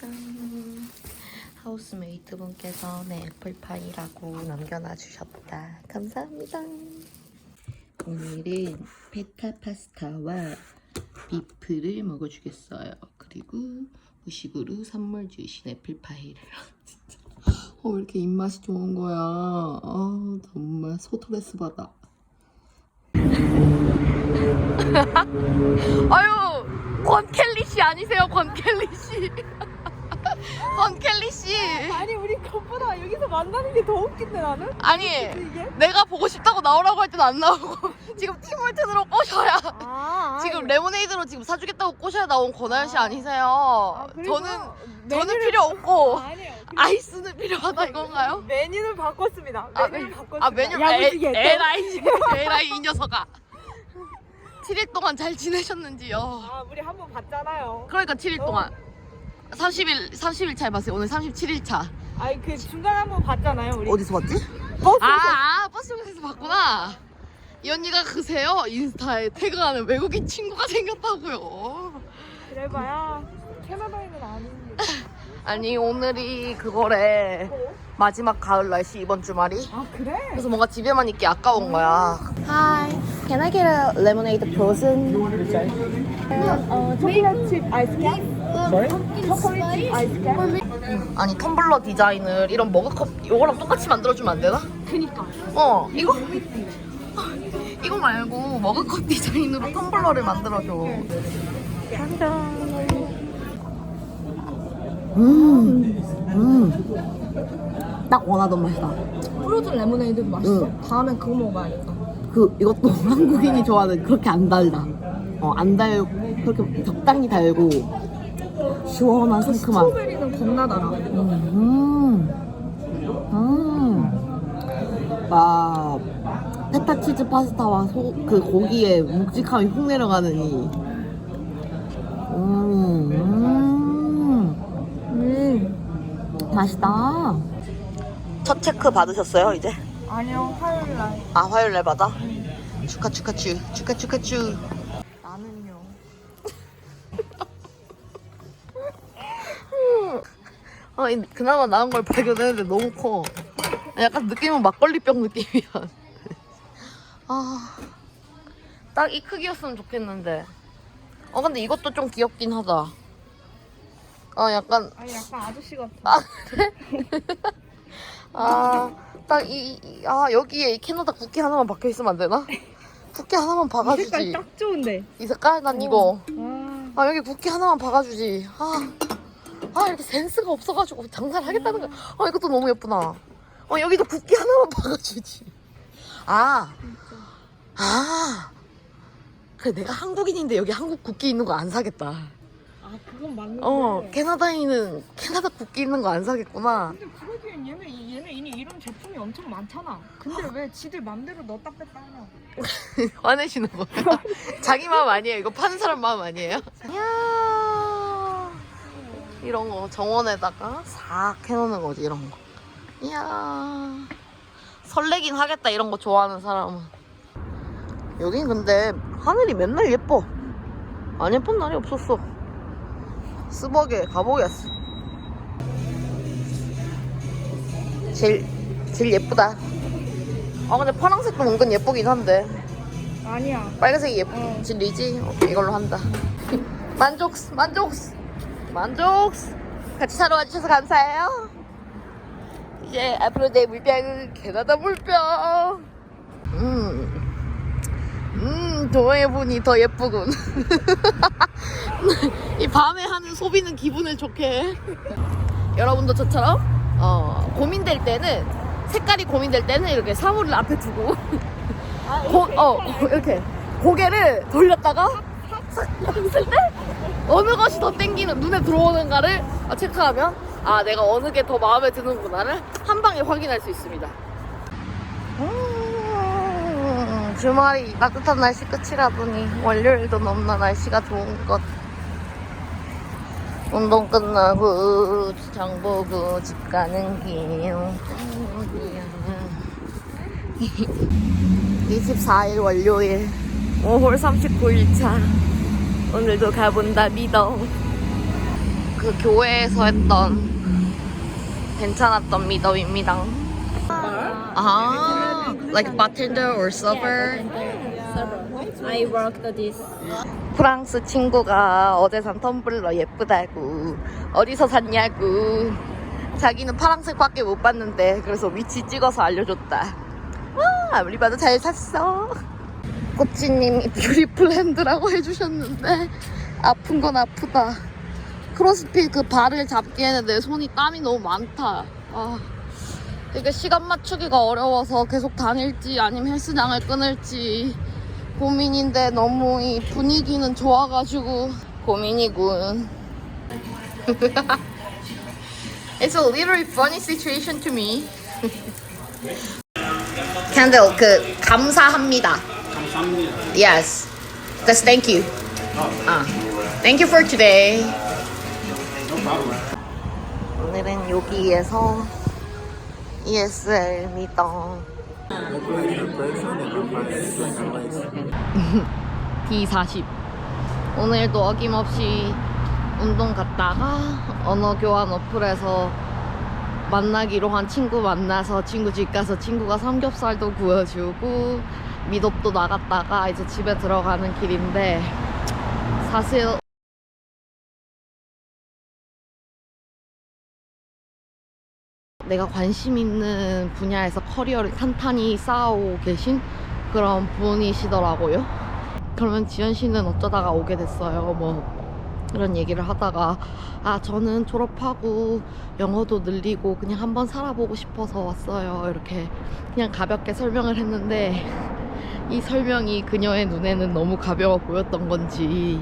짠. 하우스메이트 분께서 내 애플파이라고 남겨놔 주셨다. 감사합니다. 오늘은 페타 파스타와 비프를 먹어주겠어요. 그리고 후식으로 선물 주신 애플파이를. 진짜. 어, 왜 이렇게 입맛이 좋은 거야. 아, 정말 소토레스 받아. 아유, 권켈리 씨 아니세요, 권켈리 씨. 권켈리 씨. 아니 우리 그보다 여기서 만나는 게 더 웃긴데 나는? 아니, 이게? 내가 보고 싶다고 나오라고 할 때는 안 나오고 지금 팀월튼으로 꼬셔야 아 지금 레모네이드로 지금 사주겠다고 꼬셔야 나온 권하연 씨 아니세요? 저는 저는 필요 없고 아니요 아이스는 필요하다 이건가요? 메뉴를 바꿨습니다 아, 메뉴를 메- 바꿨습니다 아 메뉴 야무지게 에라이 에라이 이 녀석아 7일 동안 잘 지내셨는지요? 아 우리 한 번 봤잖아요 그러니까 7일 어. 동안 30일 30일 차 봤어요. 오늘 37일 차. 아니 그 중간에 한번 봤잖아요 우리 어디서 봤지? 버스 아, 아 버스에서 봤구나. 이 언니가 그세요 인스타에 태그하는 외국인 친구가 생겼다고요. 그래봐야 캐나다인은 아닌데 아니 오늘이 그거래 마지막 가을 날씨 이번 주말이. 아 그래? 그래서 뭔가 집에만 있기 아까운 거야. Hi, can I get a lemonade frozen? 어 초콜릿 칩 아이스크림? 초콜릿 칩 아이스크림? 아니 텀블러 디자인을 이런 머그컵 이거랑 똑같이 만들어주면 안 되나? 그니까 어 이거 이거 말고 머그컵 디자인으로 텀블러를 만들어줘. 음, 음, 딱 원하던 맛이다. 프로즌 레모네이드도 맛있어 응. 다음엔 그거 먹어야겠다 그 이것도 한국인이 좋아하는 그렇게 안 달다. 어안 달고 그렇게 적당히 달고 시원한 상큼한. 스트로베리는 겁나 달아 음, 음. 와, 페타 치즈 파스타와 소, 그 고기의 묵직함이 훅 내려가느니. 음, 음, 음 맛있다. 첫 체크 받으셨어요, 이제? 아니요 화요일 날 아, 화요일 날 받아? 축하, 축하, 축. 축하, 축하, 축. 아, 이- 그나마 나은 걸 발견했는데 너무 커. 약간 느낌은 막걸리병 느낌이야. 아, 딱 이 크기였으면 좋겠는데. 어, 근데 이것도 좀 귀엽긴 하다. 아, 약간, 아니 약간 아저씨 같아 아, 그래? 아, 딱 이, 이- 아, 여기에 이 캐나다 국기 하나만 박혀 있으면 안 되나? 국기 하나만 이 색깔 박아주지. 딱 좋은데 이 색깔? 난 이거. 아 아, 여기 국기 하나만 박아주지. 아, 아, 이렇게 센스가 없어가지고 장사를 하겠다는 거야. 아, 이것도 너무 예쁘다. 어, 여기도 국기 하나만 박아주지. 아, 아. 그래, 내가 한국인인데 여기 한국 국기 있는 거 안 사겠다. 아 그건 맞는데 어, 캐나다인은 캐나다 국기 있는 거 안 사겠구나. 근데 그러기엔 얘네 얘네 이미 이런 제품이 엄청 많잖아 근데 왜 지들 맘대로 넣었다 뺐다 하냐 화내시는 거야. 자기 마음 아니에요. 이거 파는 사람 마음 아니에요? 이야. 이런 거 정원에다가 싹 해놓는 거지, 이런 거. 이야. 설레긴 하겠다, 이런 거 좋아하는 사람은. 여긴 근데 하늘이 맨날 예뻐. 안 예쁜 날이 없었어. 스벅에 가보겠어. 제일, 제일 예쁘다. 아, 근데 파란색도 은근 예쁘긴 한데. 아니야 빨간색이 예쁜 어. 진리지? 이걸로 한다. 만족, 만족, 만족. 같이 사러 와주셔서 감사해요. 이제 앞으로 내 물병은 캐나다 물병. 음, 음, 보니 더 예쁘군. 이 밤에 하는 소비는 기분을 좋게. 해. 여러분도 저처럼 어, 고민될 때는 색깔이 고민될 때는 이렇게 사물을 앞에 두고 고, 어, 고- 이렇게 고개를 돌렸다가 했을 때 어느 것이 더 땡기는 눈에 들어오는가를 체크하면 아 내가 어느 게 더 마음에 드는구나를 한 방에 확인할 수 있습니다. 음, 주말이 따뜻한 날씨 끝이라더니 월요일도 너무나 날씨가 좋은 것. 운동 끝나고 장 보고 집 가는 길. 24일 월요일 5월 39일 차 오늘도 가본다 믿어 그그 교회에서 했던 괜찮았던 미더입니다. 아, like bartender or server. I worked this. 프랑스 친구가 어제 산 텀블러 예쁘다고 어디서 샀냐고 자기는 파란색밖에 못 봤는데 그래서 위치 찍어서 알려줬다 와 아무리 봐도 잘 샀어 꼬치님이 뷰티풀 핸드라고 해주셨는데 아픈 건 아프다 크로스핏 그 발을 잡기에는 내 손이 땀이 너무 많다 아 이게 시간 맞추기가 어려워서 계속 다닐지 아니면 헬스장을 끊을지 고민인데 너무 이 분위기는 좋아가지고 고민이군. It's a literally funny situation to me. 캔들 그 감사합니다. Yes. Just thank you. 아, thank you for today. No problem. 오늘은 여기에서 ESL 미팅 D40 오늘도 어김없이 운동 갔다가 언어 교환 어플에서 만나기로 한 친구 만나서 친구 집 가서 친구가 삼겹살도 구워주고 미덥도 나갔다가 이제 집에 들어가는 길인데 사실 내가 관심 있는 분야에서 커리어를 탄탄히 쌓아오고 계신 그런 분이시더라고요. 그러면 지연 씨는 어쩌다가 오게 됐어요. 뭐 이런 얘기를 하다가 아 저는 졸업하고 영어도 늘리고 그냥 한번 살아보고 싶어서 왔어요. 이렇게 그냥 가볍게 설명을 했는데 이 설명이 그녀의 눈에는 너무 가벼워 보였던 건지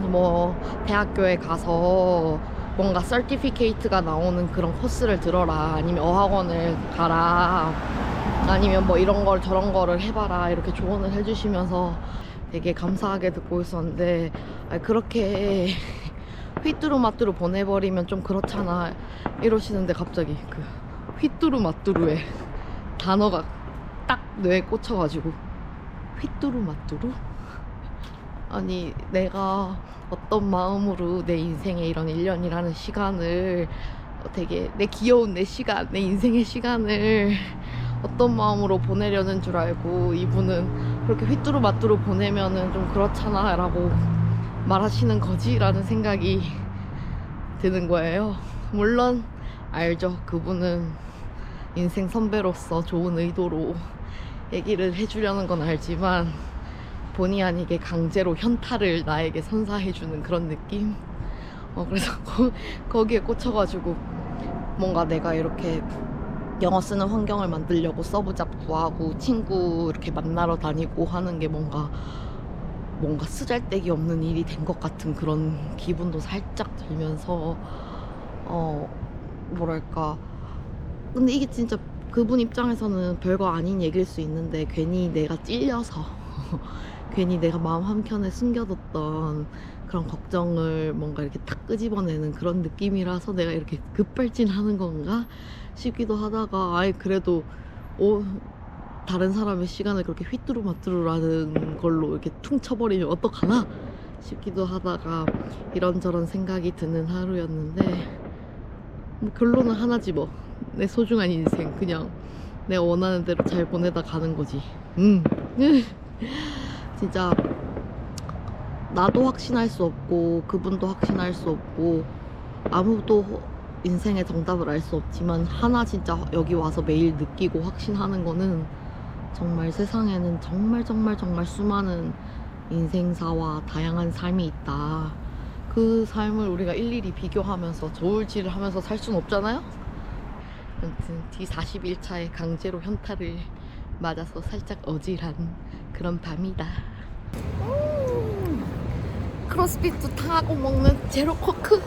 뭐 대학교에 가서 뭔가 서티피케이트가 나오는 그런 코스를 들어라 아니면 어학원을 가라 아니면 뭐 이런 걸 저런 거를 해봐라 이렇게 조언을 해주시면서 되게 감사하게 듣고 있었는데 아니, 그렇게 휘뚜루마뚜루 보내버리면 좀 그렇잖아 이러시는데 갑자기 그 휘뚜루마뚜루의 단어가 딱 뇌에 꽂혀가지고 휘뚜루 마뚜루? 아니 내가 어떤 마음으로 내 인생의 이런 1년이라는 시간을 되게 내 귀여운 내 시간, 내 인생의 시간을 어떤 마음으로 보내려는 줄 알고 이분은 그렇게 휘뚜루 마뚜루 보내면은 좀 그렇잖아 라고 말하시는 거지? 라는 생각이 드는 거예요. 물론 알죠. 그분은 인생 선배로서 좋은 의도로 얘기를 해주려는 건 알지만 본의 아니게 강제로 현타를 나에게 선사해주는 그런 느낌? 어, 그래서 거, 거기에 꽂혀가지고 뭔가 내가 이렇게 영어 쓰는 환경을 만들려고 서브잡 구하고 친구 이렇게 만나러 다니고 하는 게 뭔가 뭔가 쓰잘데기 없는 일이 된 것 같은 그런 기분도 살짝 들면서 어 뭐랄까 근데 이게 진짜 그분 입장에서는 별거 아닌 얘기일 수 있는데 괜히 내가 찔려서 괜히 내가 마음 한켠에 숨겨뒀던 그런 걱정을 뭔가 이렇게 탁 끄집어내는 그런 느낌이라서 내가 이렇게 급발진하는 건가 싶기도 하다가 아예 그래도 어, 다른 사람의 시간을 그렇게 휘뚜루마뚜루라는 걸로 이렇게 퉁 쳐버리면 어떡하나 싶기도 하다가 이런저런 생각이 드는 하루였는데 뭐 결론은 하나지 뭐 내 소중한 인생 그냥 내가 원하는 대로 잘 보내다 가는 거지 음 진짜 나도 확신할 수 없고 그분도 확신할 수 없고 아무도 인생의 정답을 알 수 없지만 하나 진짜 여기 와서 매일 느끼고 확신하는 거는 정말 세상에는 정말 정말 정말 수많은 인생사와 다양한 삶이 있다. 그 삶을 우리가 일일이 비교하면서 저울질을 하면서 살 수는 없잖아요? 아무튼 D41차에 강제로 현타를 맞아서 살짝 어질한 그런 밤이다. 크로스핏도 타고 먹는 제로 코크.